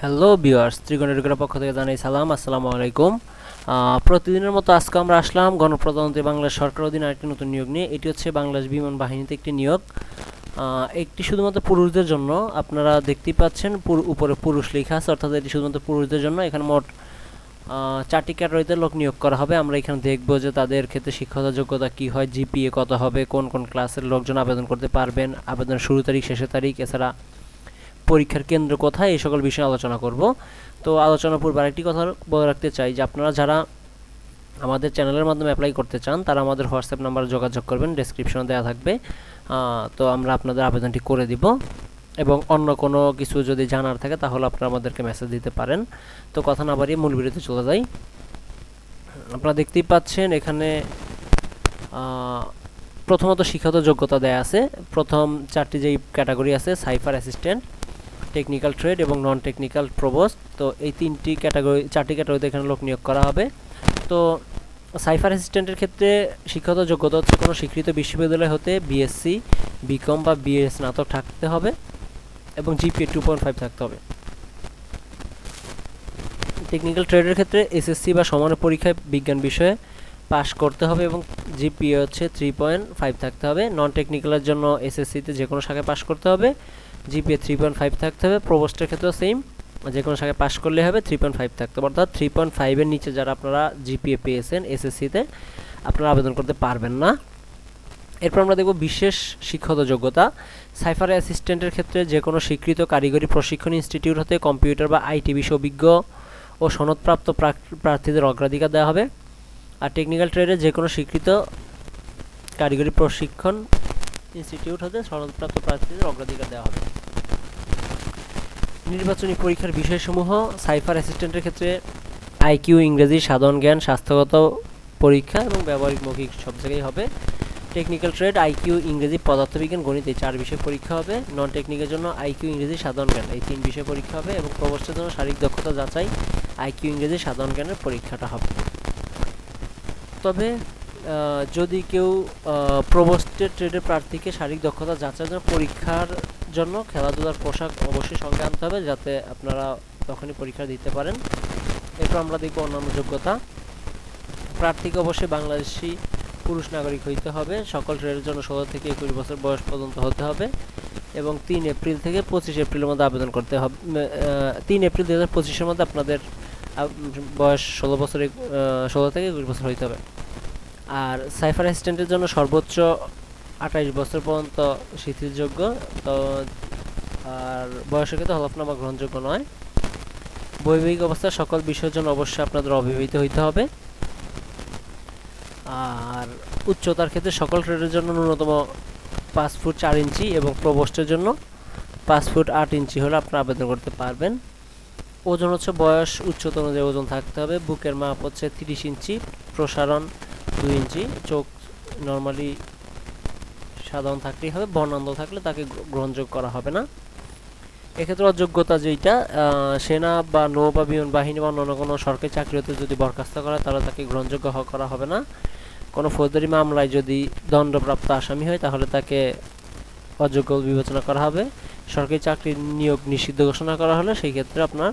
Hello বিওয়ার্স ত্রিগণের পক্ষ থেকে জানাই সালাম, আসসালামু আলাইকুম। প্রতিদিনের মতো আজকে আমরা আসলাম গণপ্রজাতন্ত্রী বাংলাদেশ সরকার অধীনে আরেকটি নতুন নিয়োগ নিয়ে। এটি হচ্ছে বাংলাদেশ বিমান বাহিনীতে একটি নিয়োগ। একটি শুধুমাত্র পুরুষদের জন্য। আপনারা দেখতেই পাচ্ছেন উপরে পুরুষ লেখা আছে, অর্থাৎ এটি শুধুমাত্র পুরুষদের জন্য। এখানে মোট চারটি ক্যাটাগরিতে লোক নিয়োগ করা হবে। আমরা এখানে দেখব যে তাদের ক্ষেত্রে শিক্ষাগত যোগ্যতা কী হয়, জিপিএ কত হবে, কোন কোন ক্লাসের লোকজন আবেদন করতে পারবেন, আবেদনের শুরু তারিখ, শেষের তারিখ, এছাড়া পরীক্ষার কেন্দ্র কোথায়, এই সকল বিষয়ে আলোচনা করব। তো আলোচনা পূর্বে আরেকটি কথা বলে রাখতে চাই যে আপনারা যারা আমাদের চ্যানেলের মাধ্যমে অ্যাপ্লাই করতে চান, তারা আমাদের হোয়াটসঅ্যাপ নাম্বারে যোগাযোগ করবেন ডেসক্রিপশনে দেওয়া থাকবে। তো আমরা আপনাদের আবেদনটি করে দিব এবং অন্য কোনো কিছু যদি জানার থাকে তাহলে আপনারা আমাদেরকে মেসেজ দিতে পারেন। তো কথা না বাড়িয়ে মূল ভিডিওতে চলে যাই। আপনারা দেখতেই পাচ্ছেন এখানে প্রথমত শিক্ষাগত যোগ্যতা দেয়া আছে। প্রথম চারটি যেই ক্যাটাগরি আছে সাইফার অ্যাসিস্ট্যান্ট টেকনিক্যাল ট্রেড এবং নন টেকনিক্যাল প্রবোস্ট তো এই তিনটি ক্যাটাগরি চারটি ক্যাটাগরিতে এখানে লোক নিয়োগ করা হবে। তো সাইফার অ্যাসিস্ট্যান্টের ক্ষেত্রে শিক্ষাগত যোগ্যতা হচ্ছে কোনো স্বীকৃত বিশ্ববিদ্যালয় হতে বিএসসি বিকম বা বিএস স্নাতক থাকতে হবে এবং জিপিএ টু পয়েন্ট ফাইভ থাকতে হবে। টেকনিক্যাল ট্রেডের ক্ষেত্রে এসএসসি বা সমান পরীক্ষায় বিজ্ঞান বিষয়ে পাশ করতে হবে এবং জিপিএ হচ্ছে থ্রি পয়েন্ট ফাইভ থাকতে হবে। নন টেকনিক্যালের জন্য এসএসসিতে যে কোনো শাখায় পাশ করতে হবে। জিপিএ থ্রি পয়েন্ট ফাইভ থাকতে হবে। প্রবোস্টের ক্ষেত্রেও সেম যে কোনো শাখায় পাশ করলে হবে থ্রি পয়েন্ট ফাইভ থাকতে হবে। অর্থাৎ থ্রি পয়েন্ট ফাইভের নিচে যারা আপনারা জিপিএ পেয়েছেন এসএসসিতে আপনারা আবেদন করতে পারবেন না। এরপর আমরা দেখব বিশেষ শিক্ষাগত যোগ্যতা। সাইফার অ্যাসিস্ট্যান্টের ক্ষেত্রে যে কোনো স্বীকৃত কারিগরি প্রশিক্ষণ ইনস্টিটিউট হতে কম্পিউটার বা আইটি বিষয়ে অভিজ্ঞ ও সনদপ্রাপ্ত প্রার্থীদের অগ্রাধিকার দেওয়া হবে। আর টেকনিক্যাল ট্রেডে যে কোনো স্বীকৃত কারিগরি প্রশিক্ষণ ইনস্টিটিউট হতে সনদপ্রাপ্ত প্রার্থীদের অগ্রাধিকার দেওয়া হবে। নির্বাচনী পরীক্ষার বিষয়সমূহ, সাইফার অ্যাসিস্ট্যান্টের ক্ষেত্রে আইকিউ ইংরেজি, সাধারণ জ্ঞান, স্বাস্থ্যগত পরীক্ষা এবং ব্যবহারিক মৌখিক সব জায়গায় হবে। টেকনিক্যাল ট্রেড আইকিউ ইংরেজি, পদার্থবিজ্ঞান, গণিত, এই চার বিষয় পরীক্ষা হবে। নন টেকনিকের জন্য আইকিউ ইংরেজি, সাধারণ জ্ঞান, এই তিন বিষয় পরীক্ষা হবে এবং প্রবর্তের জন্য শারীরিক দক্ষতা যাচাই আইকিউ ইংরেজি, সাধারণ জ্ঞানের পরীক্ষাটা হবে। তবে যদি কেউ প্রবোস্টেড ট্রেডের প্রার্থীকে শারীরিক দক্ষতা যাচাইয়ের জন্য পরীক্ষার জন্য খেলাধুলার পোশাক অবশ্যই সঙ্গে আনতে হবে যাতে আপনারা তখনই পরীক্ষা দিতে পারেন। এরপর আমরা দেখব অন্যান্য যোগ্যতা। প্রার্থীকে অবশ্যই বাংলাদেশি পুরুষ নাগরিক হইতে হবে। সকল ট্রেডের জন্য ষোলো থেকে একুশ বছর বয়স পর্যন্ত হতে হবে এবং তিন এপ্রিল থেকে পঁচিশ এপ্রিলের মধ্যে আবেদন করতে হবে। তিন এপ্রিল দু হাজার পঁচিশের মধ্যে আপনাদের বয়স ষোলো বছর ষোলো থেকে একুশ বছর হইতে হবে। আর সাইফার অ্যাসিস্ট্যান্টের জন্য সর্বোচ্চ আঠাইশ বছর পর্যন্ত শিথিলযোগ্য, তো আর বয়সের ক্ষেত্রে হলফনামা গ্রহণযোগ্য নয়। বৈবাহিক অবস্থার সকল বিষয়ের জন্য অবশ্যই আপনাদের অবিবাহিত হইতে হবে। আর উচ্চতার ক্ষেত্রে সকল ট্রেডের জন্য ন্যূনতম পাঁচ ফুট চার ইঞ্চি এবং প্রবোস্টের জন্য পাঁচ ফুট আট ইঞ্চি হলে আপনারা আবেদন করতে পারবেন। ওজন হচ্ছে বয়স, উচ্চতা অনুযায়ী ওজন থাকতে হবে। বুকের মাপ হচ্ছে তিরিশ ইঞ্চি। প্রসারণ দুই ইঞ্চি, চোখ নর্মালি সাধারণ থাকলেই হবে, বর্ণান্ধ থাকলে তাকে গ্রহণযোগ্য করা হবে না। এক্ষেত্রে অযোগ্যতা যেইটা সেনা বা নৌ বা বিমান বাহিনী বা অন্য কোনো সরকারি চাকরি হতে যদি বরখাস্ত করা, তাহলে তাকে গ্রহণযোগ্য করা হবে না। কোনো ফৌজদারি মামলায় যদি দণ্ডপ্রাপ্ত আসামি হয়, তাহলে তাকে অযোগ্য বিবেচনা করা হবে। সরকারি চাকরির নিয়োগ নিষিদ্ধ ঘোষণা করা হলে, সেই ক্ষেত্রে আপনার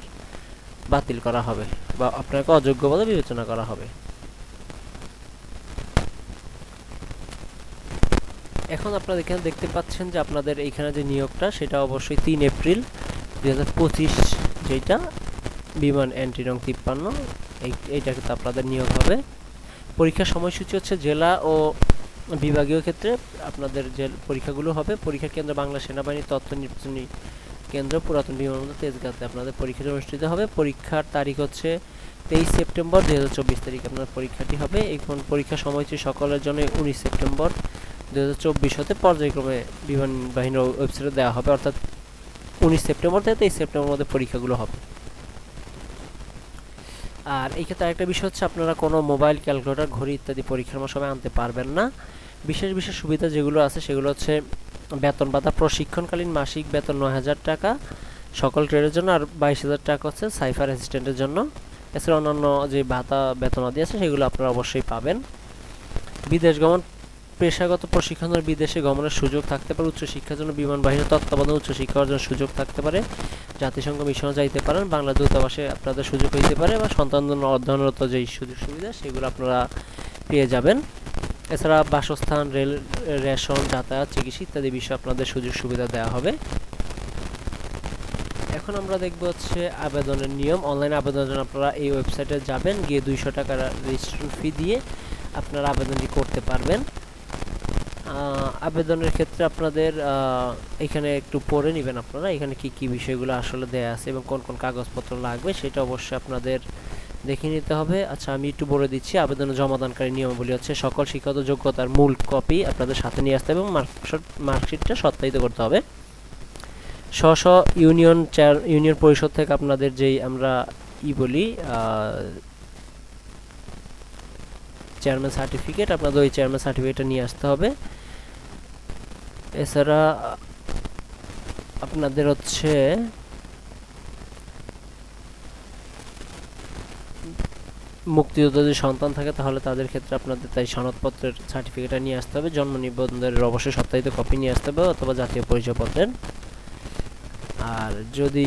বাতিল করা হবে বা আপনাকে অযোগ্য বলে বিবেচনা করা হবে। এখন আপনারা এখানে দেখতে পাচ্ছেন যে আপনাদের এইখানে যে নিয়োগটা, সেটা অবশ্যই তিন এপ্রিল দুই হাজার পঁচিশ যেটা বিমান এন্ট্রি রং তিপ্পান্ন, এই এইটা কিন্তু আপনাদের নিয়োগ হবে। পরীক্ষার সময়সূচি হচ্ছে জেলা ও বিভাগীয় ক্ষেত্রে আপনাদের যে পরীক্ষাগুলো হবে, পরীক্ষা কেন্দ্র বাংলা সেনাবাহিনী তথ্য নির্বাচনী কেন্দ্র পুরাতন বিমানবন্দর তেজগাঁতে আপনাদের পরীক্ষাটি অনুষ্ঠিত হবে। পরীক্ষার তারিখ হচ্ছে তেইশ সেপ্টেম্বর দু হাজার চব্বিশ তারিখ আপনার পরীক্ষাটি হবে। এখন পরীক্ষা সময়সূচি সকলের জন্য উনিশ সেপ্টেম্বর দু হাজার চব্বিশ হতে পর্যায়ক্রমে বিমান বাহিনীর ওয়েবসাইটে দেওয়া হবে, অর্থাৎ উনিশ সেপ্টেম্বর থেকে তেইশ সেপ্টেম্বর মধ্যে পরীক্ষাগুলো হবে। আর এই ক্ষেত্রে আরেকটা বিষয় হচ্ছে, আপনারা কোনো মোবাইল ক্যালকুলেটর ঘড়ি ইত্যাদি পরীক্ষার সময় আনতে পারবেন না। বিশেষ বিশেষ সুবিধা যেগুলো আছে, সেগুলো হচ্ছে বেতন ভাতা, প্রশিক্ষণকালীন মাসিক বেতন নয় হাজার টাকা, সকল ট্রেডের জন্য, আর বাইশ হাজার টাকা হচ্ছে সাইফার অ্যাসিস্ট্যান্টের জন্য। এছাড়া অন্যান্য যে ভাতা, বেতন আদি আছে, সেগুলো আপনারা অবশ্যই পাবেন। বিদেশ গমন পেশাগত প্রশিক্ষণের বিদেশে গমনের সুযোগ থাকতে পারে, উচ্চশিক্ষার জন্য বিমান বাহিনীর তত্ত্বাবধানে উচ্চশিক্ষার জন্য সুযোগ থাকতে পারে, জাতিসংঘ মিশনে যাইতে পারেন বাংলা দূতাবাসে আপনাদের সুযোগ হইতে পারে বা সন্তান অধ্যয়নরত যেই সুযোগ সুবিধা, সেগুলো আপনারা পেয়ে যাবেন। এছাড়া বাসস্থান, রেল, রেশন, যাতায়াত, চিকিৎসা ইত্যাদি বিষয়ে আপনাদের সুযোগ সুবিধা দেওয়া হবে। এখন আমরা দেখব হচ্ছে আবেদনের নিয়ম। অনলাইন আবেদনের জন্য আপনারা এই ওয়েবসাইটে যাবেন, গিয়ে দুইশো টাকার রেজিস্ট্রেশন ফি দিয়ে আপনারা আবেদনটি করতে পারবেন। আবেদনের ক্ষেত্রে আপনাদের এখানে একটু পড়ে নেবেন আপনারা, এখানে কি কি বিষয়গুলো আসলে দেয়া আছে এবং কোন কোন কাগজপত্র লাগবে সেটা অবশ্যই আপনাদের দেখে নিতে হবে। আচ্ছা আমি একটু বলে দিচ্ছি আবেদনের জমাদানকারী নিয়মাবলী হচ্ছে সকল শিক্ষাগত যোগ্যতার মূল কপি আপনাদের সাথে নিয়ে আসতে হবে এবং মার্কশিটটা সত্যায়িত করতে হবে। স্ব স্ব ইউনিয়ন ইউনিয়ন পরিষদ থেকে আপনাদের যেই আমরা ই বলি চেয়ারম্যান সার্টিফিকেট আপনাদের ওই চেয়ারম্যান সার্টিফিকেটটা নিয়ে আসতে হবে। এছাড়া আপনাদের হচ্ছে মুক্তিযোদ্ধা যদি সন্তান থাকে, তাহলে তাদের ক্ষেত্রে আপনাদের তাই সনদপত্রের সার্টিফিকেটটা নিয়ে আসতে হবে। জন্ম নিবন্ধনের অবশ্যই সত্যায়িত কপি নিয়ে আসতে হবে, অথবা জাতীয় পরিচয়পত্রের। আর যদি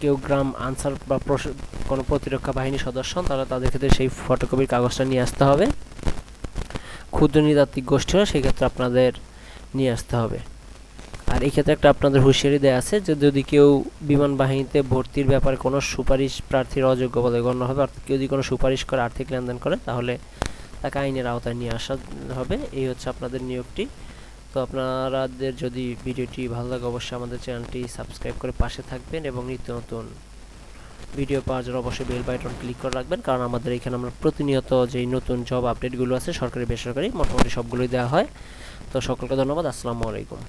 কেউ গ্রাম আনসার বা কোনো প্রতিরক্ষা বাহিনী সদস্য তাহলে তাদের ক্ষেত্রে সেই ফটোকপির কাগজটা নিয়ে আসতে হবে। ক্ষুদ্র নৃতাত্ত্বিক গোষ্ঠী হয় সেক্ষেত্রে আপনাদের নিয়ে আসতে হবে। আর এই ক্ষেত্রে একটা আপনাদের হুঁশিয়ারি দেওয়া আছে যে যদি কেউ বিমান বাহিনীতে ভর্তির ব্যাপারে কোনো সুপারিশ প্রার্থীর অযোগ্য বলে গণ্য হবে, অর্থাৎ কেউ যদি কোনো সুপারিশ করে আর্থিক লেনদেন করে, তাহলে তাকে আইনের আওতায় নিয়ে আসা হবে। এই হচ্ছে আপনাদের নিয়োগটি। তো আপনারাদের যদি ভিডিওটি ভালো লাগে, অবশ্যই আমাদের চ্যানেলটি সাবস্ক্রাইব করে পাশে থাকবেন এবং নিত্য নতুন ভিডিও পাওয়ার জন্য অবশ্যই বেল বাটন ক্লিক করে রাখবেন। কারণ আমাদের এখানে আমরা প্রতিনিয়ত যেই নতুন জব আপডেটগুলো আছে, সরকারি, বেসরকারি, মোটামুটি সবগুলোই দেওয়া হয়। তো সকলকে ধন্যবাদ। আসসালামু আলাইকুম।